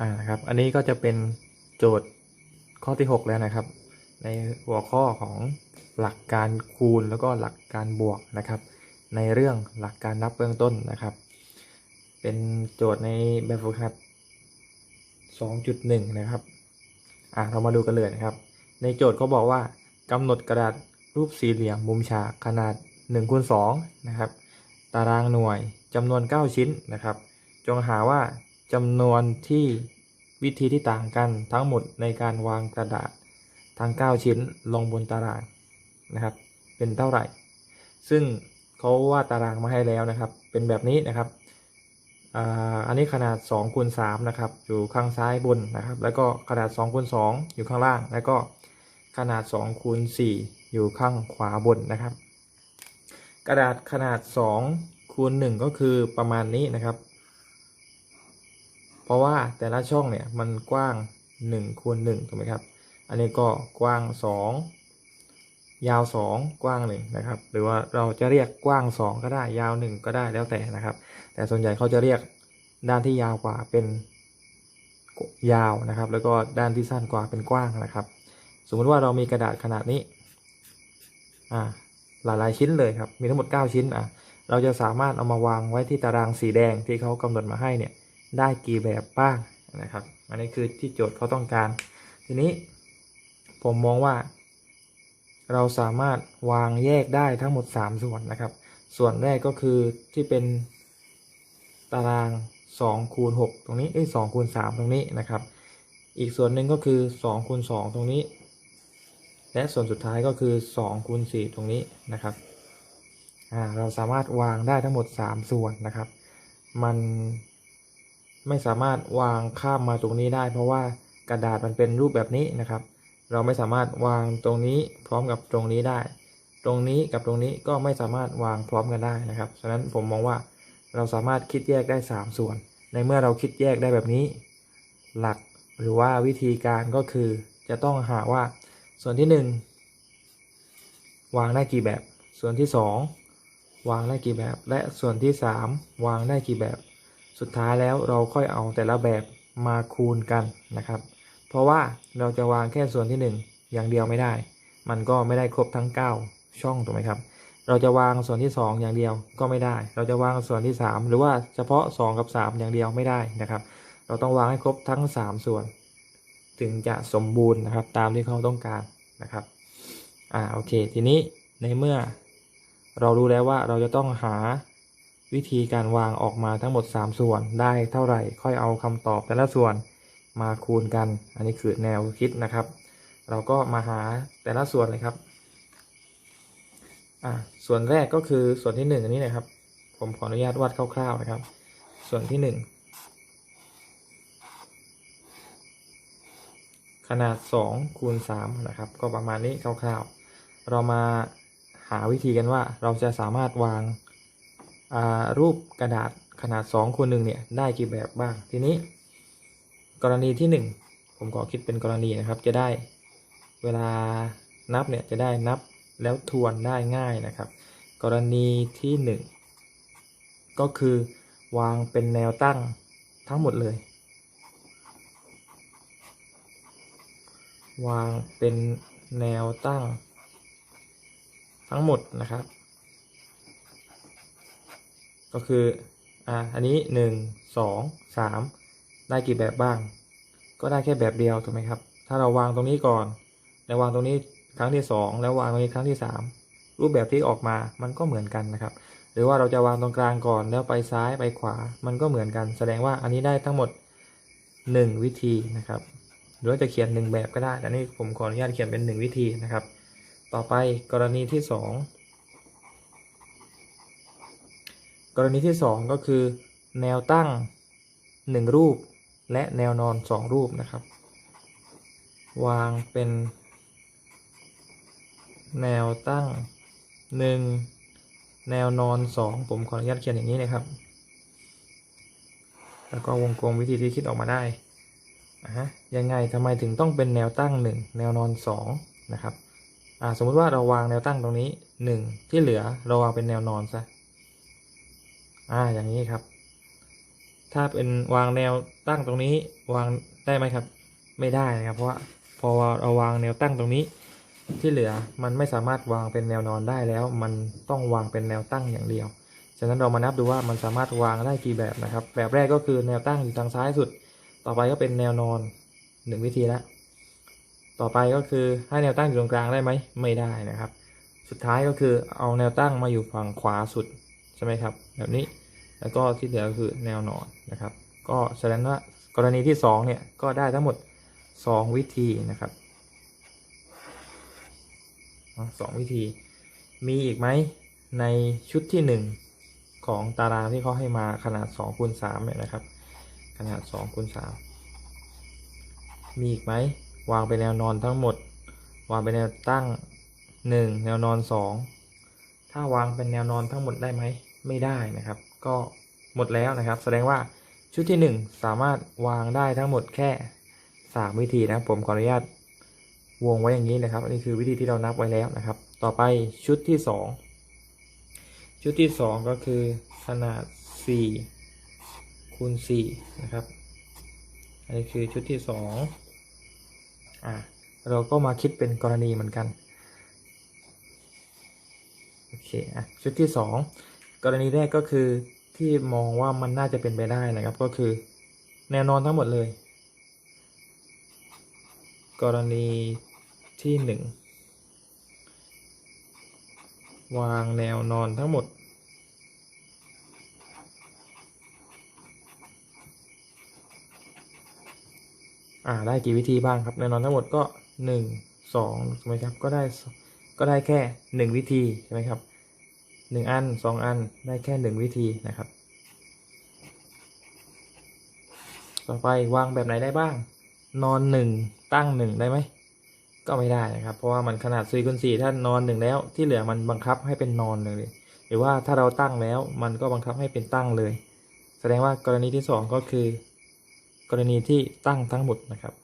อ่านะครับ อันนี้ก็จะเป็นโจทย์ข้อที่ 6 แล้วนะครับ ในหัวข้อของหลักการคูณแล้วก็หลักการบวกนะครับ ในเรื่องหลักการนับเบื้องต้นนะครับ เป็นโจทย์ในแบบฝึกหัด 2.1 นะครับอ่าเรามาดูกันเลยนะครับ ในโจทย์เขาบอกว่ากำหนดกระดาษรูปสี่เหลี่ยมมุมฉากขนาด1คูณ2นะครับ ตารางหน่วยจำนวน 9 ชิ้นนะครับ จงหาว่า จำนวนที่วิธีที่ต่างกันทั้งหมดในการวางกระดาษทั้ง 9 ชิ้นลงบนตารางนะครับ เป็นเท่าไหร่ ซึ่งเขาวาดตารางมาให้แล้วนะครับ เป็นแบบนี้นะครับอ่าอันนี้ขนาด2คูณ3นะครับ อยู่ข้างซ้ายบนนะครับ แล้วก็ขนาด2คูณ2อยู่ข้างล่าง แล้วก็ขนาด2คูณ4อยู่ข้างขวาบนนะครับ กระดาษขนาด2คูณ1ก็คือประมาณนี้นะครับ เพราะว่าแต่ละช่องเนี่ยมันกว้าง1คูณ1ถูกไหมครับ อันนี้ก็กว้าง 2 ยาว 2 กว้าง1นะครับ หรือว่าเราจะเรียกกว้าง 2 ก็ได้ยาว 1 ก็ได้แล้วแต่นะครับ แต่ส่วนใหญ่เขาจะเรียกด้านที่ยาวกว่าเป็นยาวนะครับ แล้วก็ด้านที่สั้นกว่าเป็นกว้างนะครับ สมมติว่าเรามีกระดาษขนาดนี้อ่าหลายๆชิ้นเลยครับ มีทั้งหมด 9 ชิ้นอะเราจะสามารถเอามาวางไว้ที่ตารางสีแดงที่เขากำหนดมาให้เนี่ย ได้กี่แบบบ้างนะครับ อันนี้คือที่โจทย์เขาต้องการ ทีนี้ผมมองว่า เราสามารถวางแยกได้ทั้งหมด 3 ส่วนนะครับ ส่วนแรกก็คือที่เป็นตาราง2คูณ6ตรงนี้เอ้ย2คูณ3ตรงนี้นะครับ อีกส่วนหนึ่งก็คือ2คูณ2ตรงนี้ และส่วนสุดท้ายก็คือ2คูณ4ตรงนี้นะครับเราสามารถวางได้ทั้งหมด 3 ส่วนนะครับ มัน ไม่สามารถวางข้ามมาตรงนี้ได้ เพราะว่ากระดาษมันเป็นรูปแบบนี้นะครับ เราไม่สามารถวางตรงนี้พร้อมกับตรงนี้ได้ ตรงนี้กับตรงนี้ก็ไม่สามารถวางพร้อมกันได้นะครับฉะนั้นผมมองว่าเราสามารถคิดแยกได้ 3 ส่วน ในเมื่อเราคิดแยกได้แบบนี้ หลักหรือว่าวิธีการก็คือจะต้องหาว่า ส่วนที่ 1 วางได้กี่แบบ ส่วนที่ 2 วางได้กี่แบบ และส่วนที่ 3 วางได้กี่แบบ สุดท้ายแล้วเราค่อยเอาแต่ละแบบมาคูณกันนะครับ เพราะว่าเราจะวางแค่ส่วนที่ 1 อย่างเดียวไม่ได้ มันก็ไม่ได้ครบทั้ง 9 ช่องถูกไหมครับ เราจะวางส่วนที่ 2 อย่างเดียวก็ไม่ได้ เราจะวางส่วนที่ 3 หรือว่าเฉพาะ 2 กับ 3 อย่างเดียวไม่ได้นะครับ เราต้องวางให้ครบทั้ง 3 ส่วน ถึงจะสมบูรณ์นะครับ ตามที่เขาต้องการนะครับอ่าโอเค ทีนี้ในเมื่อเรารู้แล้วว่าเราจะต้องหา วิธีการวางออกมาทั้งหมด 3 ส่วนได้เท่าไหร่ ค่อยเอาคำตอบแต่ละส่วนมาคูณกัน อันนี้คือแนวคิดนะครับ เราก็มาหาแต่ละส่วนเลยครับอ่าส่วนแรกก็คือส่วนที่ 1 อันนี้นะครับ ผมขออนุญาตวาดคร่าวๆนะครับ ส่วนที่ 1 ขนาด2คูณ3นะครับ ก็ประมาณนี้คร่าวๆ เรามาหาวิธีกันว่าเราจะสามารถวาง รูปกระดาษขนาด2คูณ1เนี่ยได้กี่แบบบ้าง ทีนี้ กรณีที่ 1 ผมขอคิดเป็นกรณีนะครับจะได้เวลานับเนี่ยจะได้นับแล้วทวนได้ง่ายนะครับ กรณีที่ 1 ก็คือวางเป็นแนวตั้งทั้งหมดเลย วางเป็นแนวตั้งทั้งหมดนะครับ ก็คืออ่าอันนี้หนึ่งสองสามได้กี่แบบบ้าง ก็ได้แค่แบบเดียวถูกไหมครับ ถ้าเราวางตรงนี้ก่อน แล้ววางตรงนี้ครั้งที่สองแล้ววางตรงนี้ครั้งที่สามรูปแบบที่ออกมามันก็เหมือนกันนะครับ หรือว่าเราจะวางตรงกลางก่อนแล้วไปซ้ายไปขวา มันก็เหมือนกัน แสดงว่าอันนี้ได้ทั้งหมด 1 วิธีนะครับ หรือว่าจะเขียน 1 แบบก็ได้แต่นี่ผมขออนุญาตเขียนเป็น 1 วิธีนะครับ ต่อไปกรณีที่ 2 กรณีที่ 2 ก็คือแนวตั้ง 1 รูป และแนวนอน 2 รูปนะครับ วางเป็น แนวตั้ง 1 แนวนอน 2 ผมขออนุญาตเขียนอย่างนี้นะครับ แล้วก็วงกลมวิธีที่คิดออกมาได้อะฮะยังไงทำไมถึงต้องเป็นแนวตั้ง 1 แนวนอน 2 นะครับสมมุติว่าเราวางแนวตั้งตรงนี้ 1 ที่เหลือเราวางเป็นแนวนอนซะ อ่าอย่างนี้ครับ ถ้าเป็นวางแนวตั้งตรงนี้วางได้ไหมครับ ไม่ได้นะครับ เพราะว่าพอเราวางแนวตั้งตรงนี้ ที่เหลือมันไม่สามารถวางเป็นแนวนอนได้แล้ว มันต้องวางเป็นแนวตั้งอย่างเดียวฉะนั้นเรามานับดูว่ามันสามารถวางได้กี่แบบนะครับ แบบแรกก็คือแนวตั้งอยู่ทางซ้ายสุด ต่อไปก็เป็นแนวนอนหนึ่งวิธีแล้วต่อไปก็คือให้แนวตั้งอยู่ตรงกลางได้ไหมไม่ได้นะครับ สุดท้ายก็คือเอาแนวตั้งมาอยู่ฝั่งขวาสุดใช่ไหมครับ แบบนี้ แล้วก็ที่เหลือคือแนวนอนนะครับ ก็แสดงว่ากรณีที่สองเนี่ยก็ได้ทั้งหมดสองวิธีนะครับสองวิธี มีอีกไหมในชุดที่หนึ่งของตารางที่เขาให้มาขนาด2คูณ3เนี่ยนะครับ ขนาด2คูณ3มีอีกไหมวางเป็นแนวนอนทั้งหมด วางเป็นแนวตั้ง 1 แนวนอน 2 ถ้าวางเป็นแนวนอนทั้งหมดได้ไหมไม่ได้นะครับ ก็หมดแล้วนะครับ แสดงว่าชุดที่ 1 สามารถวางได้ทั้งหมดแค่ 3 วิธีนะครับผมขออนุญาตวงไว้อย่างนี้นะครับ อันนี้คือวิธีที่เรานับไว้แล้วนะครับ ต่อไปชุดที่ 2 ชุดที่ 2 ก็คือขนาด 4 คูณ 4 นะครับ อันนี้คือชุดที่ 2อะเราก็มาคิดเป็นกรณีเหมือนกัน โอเคอะชุดที่ 2 กรณีแรกก็คือที่มองว่ามันน่าจะเป็นไปได้นะครับ ก็คือ แนวนอนทั้งหมดเลย กรณีที่หนึ่งวางแนวนอนทั้งหมด อ่าได้กี่วิธีบ้างครับ แนวนอนทั้งหมดก็หนึ่งสองใช่ไหมครับ ก็ได้ก็ได้แค่หนึ่งวิธีใช่ไหมครับ หนึ่งอันสองอันได้แค่หนึ่งวิธีนะครับ ต่อไปวางแบบไหนได้บ้าง นอนหนึ่งตั้งหนึ่งได้ไหม ก็ไม่ได้นะครับ เพราะว่ามันขนาด4คูณ4ถ้านอนหนึ่งแล้วที่เหลือมันบังคับให้เป็นนอนเลย หรือว่าถ้าเราตั้งแล้วมันก็บังคับให้เป็นตั้งเลย แสดงว่ากรณีที่สองก็คือ กรณีที่ตั้งทั้งหมดนะครับ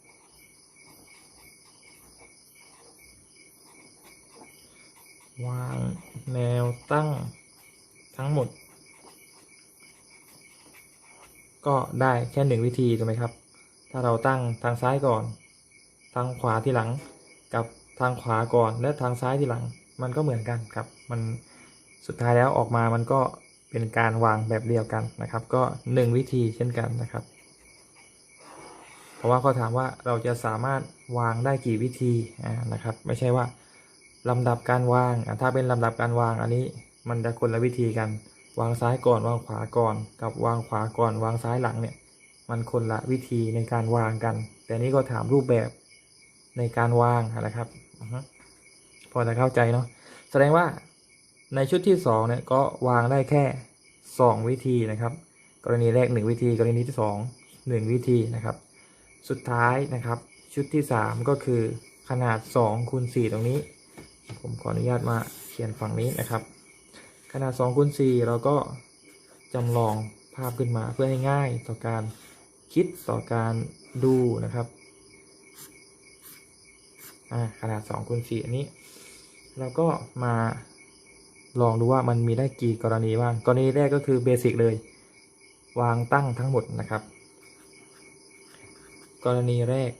วาง แนวตั้งทั้งหมด ก็ได้แค่หนึ่งวิธีถูกไหมครับ ถ้าเราตั้งทางซ้ายก่อน ทางขวาที่หลัง กับทางขวาก่อนและทางซ้ายที่หลัง มันก็เหมือนกันครับ มันสุดท้ายแล้วออกมามันก็เป็นการวางแบบเดียวกันนะครับ ก็หนึ่งวิธีเช่นกันนะครับ เพราะว่าเขาถามว่าเราจะสามารถวางได้กี่วิธีนะครับ ไม่ใช่ว่า ลำดับการวางอะถ้าเป็นลำดับการวางอันนี้ มันจะคนละวิธีกัน วางซ้ายก่อนวางขวาก่อน กับวางขวาก่อน วางซ้ายหลังเนี่ย มันคนละวิธีในการวางกัน แต่นี่ก็ถามรูปแบบในการวางนะครับพอจะเข้าใจเนาะแสดงว่าในชุดที่สองเนี่ยก็วางได้แค่สองวิธีนะครับ กรณีแรกหนึ่งวิธี กรณีที่สองหนึ่งวิธีนะครับ สุดท้ายนะครับ ชุดที่สามก็คือขนาด2คูณ4ตรงนี้ ผมขออนุญาตมาเขียนฝั่งนี้นะครับ ขนาด2คูณ4เราก็จำลองภาพขึ้นมาเพื่อให้ง่ายต่อการคิดต่อการดูนะครับขนาด2คูณ4อันนี้ เราก็มาลองดูว่ามันมีได้กี่กรณีบ้าง กรณีแรกก็คือเบสิกเลย วางตั้งทั้งหมดนะครับ กรณีแรก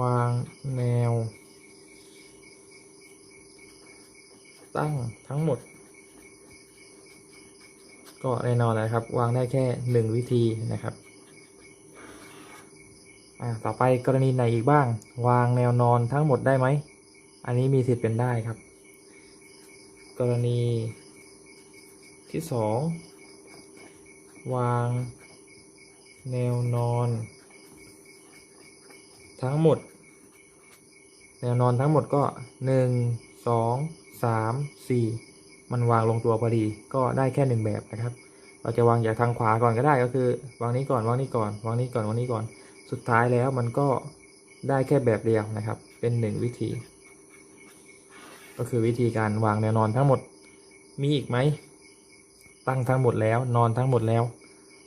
วางแนว ตั้งทั้งหมด ก็แน่นอนนะครับ วางได้แค่หนึ่งวิธีนะครับอ่าต่อไปกรณีไหนอีกบ้าง วางแนวนอนทั้งหมดได้ไหม อันนี้มีสิทธิ์เป็นได้ครับ กรณีที่สองวางแนวนอน ทั้งหมด แนวนอนทั้งหมดก็หนึ่งสองสามสี่มันวางลงตัวพอดีก็ได้แค่หนึ่งแบบนะครับ เราจะวางจากทางขวาก่อนก็ได้ก็คือ วางนี้ก่อนวางนี้ก่อนวางนี้ก่อนวางนี้ก่อน สุดท้ายแล้วมันก็ได้แค่แบบเดียวนะครับ เป็นหนึ่งวิธี ก็คือวิธีการวางแนวนอนทั้งหมดมีอีกไหมตั้งทั้งหมดแล้วนอนทั้งหมดแล้ว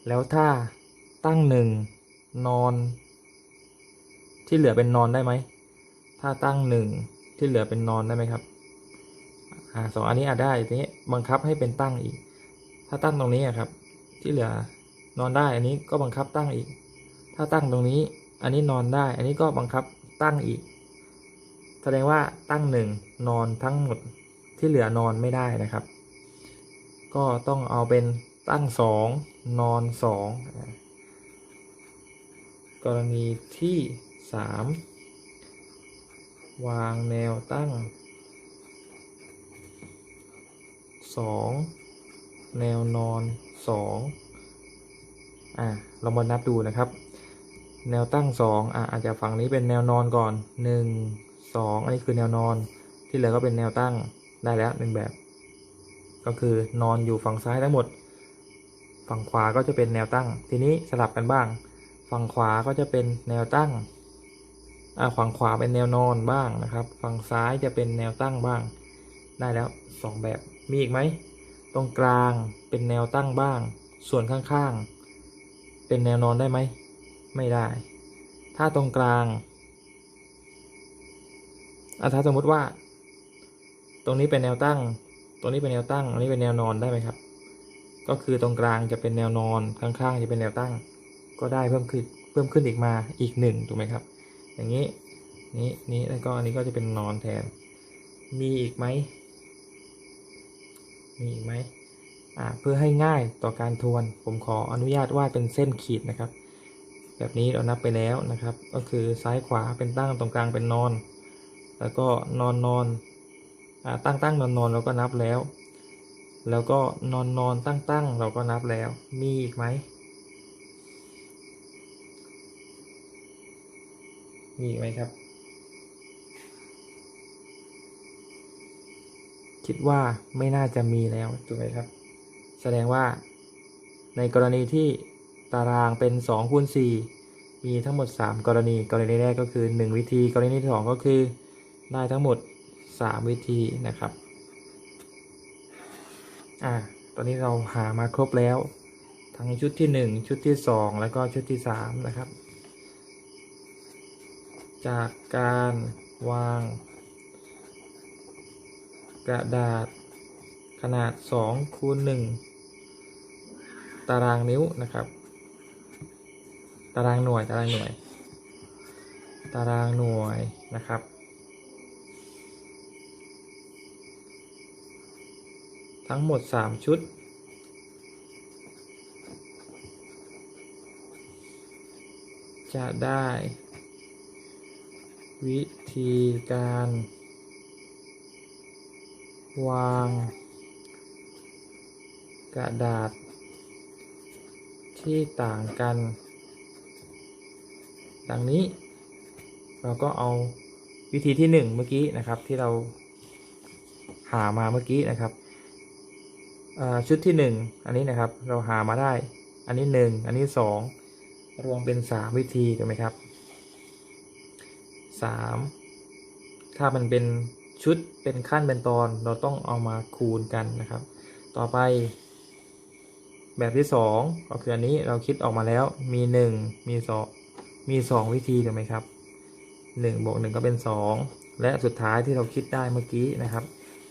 แล้วถ้าตั้งหนึ่งนอน ที่เหลือเป็นนอนได้ไหม ถ้าตั้งหนึ่งที่เหลือเป็นนอนได้ไหมครับ อ่าสองอันนี้อาจได้ทีนี้บังคับให้เป็นตั้งอีก ถ้าตั้งตรงนี้ครับ ที่เหลือนอนได้ อันนี้ก็บังคับตั้งอีก ถ้าตั้งตรงนี้ อันนี้นอนได้ อันนี้ก็บังคับตั้งอีก แสดงว่าตั้งหนึ่งนอนทั้งหมดที่เหลือนอนไม่ได้นะครับ ก็ต้องเอาเป็นตั้งสองนอนสองกรณีที่ สามวางแนวตั้งสองแนวนอนสองอะ เรามานับดูนะครับ แนวตั้งสองอะอาจจะฝั่งนี้เป็นแนวนอนก่อนหนึ่งสองอันนี้คือแนวนอน ที่เหลือก็เป็นแนวตั้งได้แล้วหนึ่งแบบ ก็คือนอนอยู่ฝั่งซ้ายทั้งหมด ฝั่งขวาก็จะเป็นแนวตั้ง ทีนี้สลับกันบ้าง ฝั่งขวาก็จะเป็นแนวตั้ง ฝั่งขวาเป็นแนวนอนบ้างนะครับ ฝั่งซ้ายจะเป็นแนวตั้งบ้าง ได้แล้วสองแบบมีอีกไหมตรงกลางเป็นแนวตั้งบ้าง ส่วนข้างๆ เป็นแนวนอนได้ไหม ไม่ได้ ถ้าตรงกลางอะถ้าสมมติว่า ตรงนี้เป็นแนวตั้ง ตรงนี้เป็นแนวตั้งอันนี้เป็นแนวนอนได้ไหมครับ ก็คือตรงกลางจะเป็นแนวนอนข้างๆจะเป็นแนวตั้ง ก็ได้เพิ่มขึ้นเพิ่มขึ้นอีกมาอีกหนึ่งถูกไหมครับ อย่างนี้ นี้นี้แล้วก็อันนี้ก็จะเป็นนอนแทน มีอีกไหม มีอีกไหมอ่าเพื่อให้ง่ายต่อการทวน ผมขออนุญาตวาดเป็นเส้นขีดนะครับ แบบนี้เรานับไปแล้วนะครับ ก็คือซ้ายขวาเป็นตั้งตรงกลางเป็นนอน แล้วก็นอนนอนอ่าตั้งตั้งนอนนอนเราก็นับแล้ว แล้วก็นอนนอนตั้งตั้งเราก็นับแล้ว มีอีกไหม มีไหมครับ คิดว่าไม่น่าจะมีแล้วถูกไหมครับ แสดงว่า ในกรณีที่ตารางเป็น2คูณ4มีทั้งหมด 3 กรณี กรณีแรกก็คือ 1 วิธี กรณีที่2ก็คือ ได้ทั้งหมด 3 วิธีนะครับอ่าตอนนี้เราหามาครบแล้ว ทั้งชุดที่ 1 ชุดที่ 2 แล้วก็ชุดที่ 3 นะครับ จากการวาง กระดาษขนาด2คูณ1ตารางนิ้วนะครับ ตารางหน่วยตารางหน่วย ตารางหน่วยนะครับ ทั้งหมด 3 ชุดจะได้ วิธีการ วาง กระดาษ ที่ต่างกัน ดังนี้เราก็เอาวิธีที่หนึ่งเมื่อกี้นะครับที่เราหามาเมื่อกี้นะครับชุดที่หนึ่งอันนี้นะครับเราหามาได้ อันนี้หนึ่งอันนี้สองรวมเป็นสามวิธีถูกไหมครับ สามถ้ามันเป็นชุดเป็นขั้นเป็นตอนเราต้องเอามาคูณกันนะครับ ต่อไป แบบที่สองก็คืออันนี้เราคิดออกมาแล้วมีหนึ่งมีสองมีสองวิธีถูกไหมครับหนึ่งบวกหนึ่งก็เป็นสองและสุดท้ายที่เราคิดได้เมื่อกี้นะครับ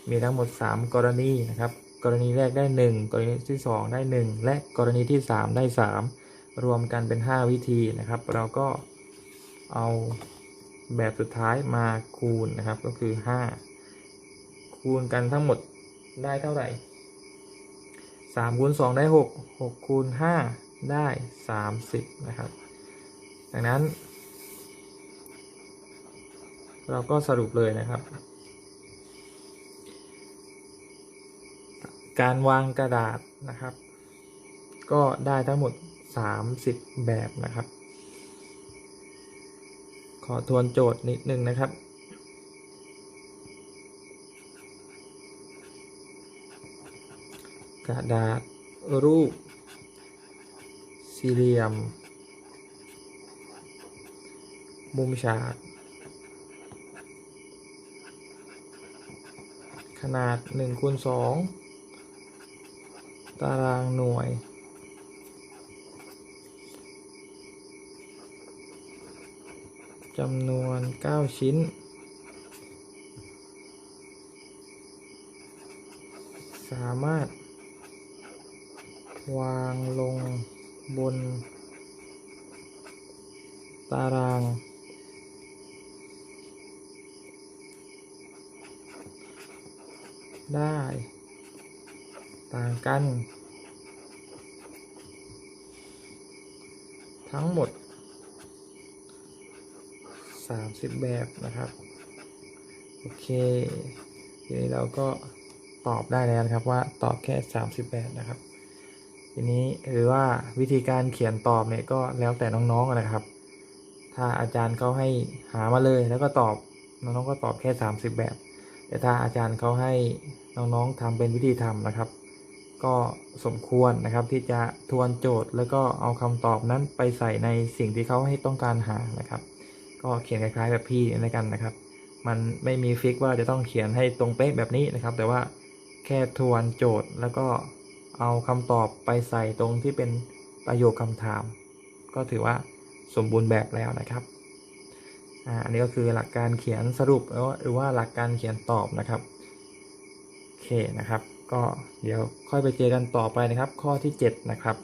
มีทั้งหมดสามกรณีนะครับ กรณีแรกได้หนึ่งกรณีที่สองได้หนึ่งและกรณีที่สามได้สามรวมกันเป็นห้าวิธีนะครับ เราก็เอา แบบสุดท้ายมาคูณนะครับ ก็คือห้าคูณกันทั้งหมดได้เท่าไหร่สามคูณสองได้หกหกคูณห้าได้สามสิบนะครับ ดังนั้น เราก็สรุปเลยนะครับ การวางกระดาษนะครับ ก็ได้ทั้งหมด 30 แบบนะครับ อทวนโจทย์นิดนึงนะครับ กระดาษรูป สี่เหลี่ยม มุมฉากขนาด1คูณ2ตารางหน่วย จำนวน 9 ชิ้น สามารถ วางลงบน ตาราง ได้ ต่างกัน ทั้งหมด 30 แบบนะครับ โอเคทีนี้เราก็ตอบได้แล้วนะครับว่าตอบแค่ 30 แบบนะครับ ทีนี้หรือว่าวิธีการเขียนตอบเนี่ยก็แล้วแต่น้องๆนะครับ ถ้าอาจารย์เขาให้หามาเลยแล้วก็ตอบน้องๆก็ตอบแค่ 30 แบบ แต่ถ้าอาจารย์เขาให้น้องๆทำเป็นวิธีทำนะครับ ก็สมควรนะครับที่จะทวนโจทย์แล้วก็เอาคำตอบนั้นไปใส่ในสิ่งที่เขาให้ต้องการหานะครับ ก็เขียนคล้ายๆแบบพี่ในกันนะครับ มันไม่มีฟิกว่าจะต้องเขียนให้ตรงเป๊ะแบบนี้นะครับ แต่ว่าแค่ทวนโจทย์แล้วก็เอาคำตอบไปใส่ตรงที่เป็นประโยคคำถาม ก็ถือว่าสมบูรณ์แบบแล้วนะครับอ่าอันนี้ก็คือหลักการเขียนสรุปหรือว่าหลักการเขียนตอบนะครับโอเคนะครับ ก็เดี๋ยวค่อยไปเจอกันต่อไปนะครับ ข้อที่ 7 นะครับ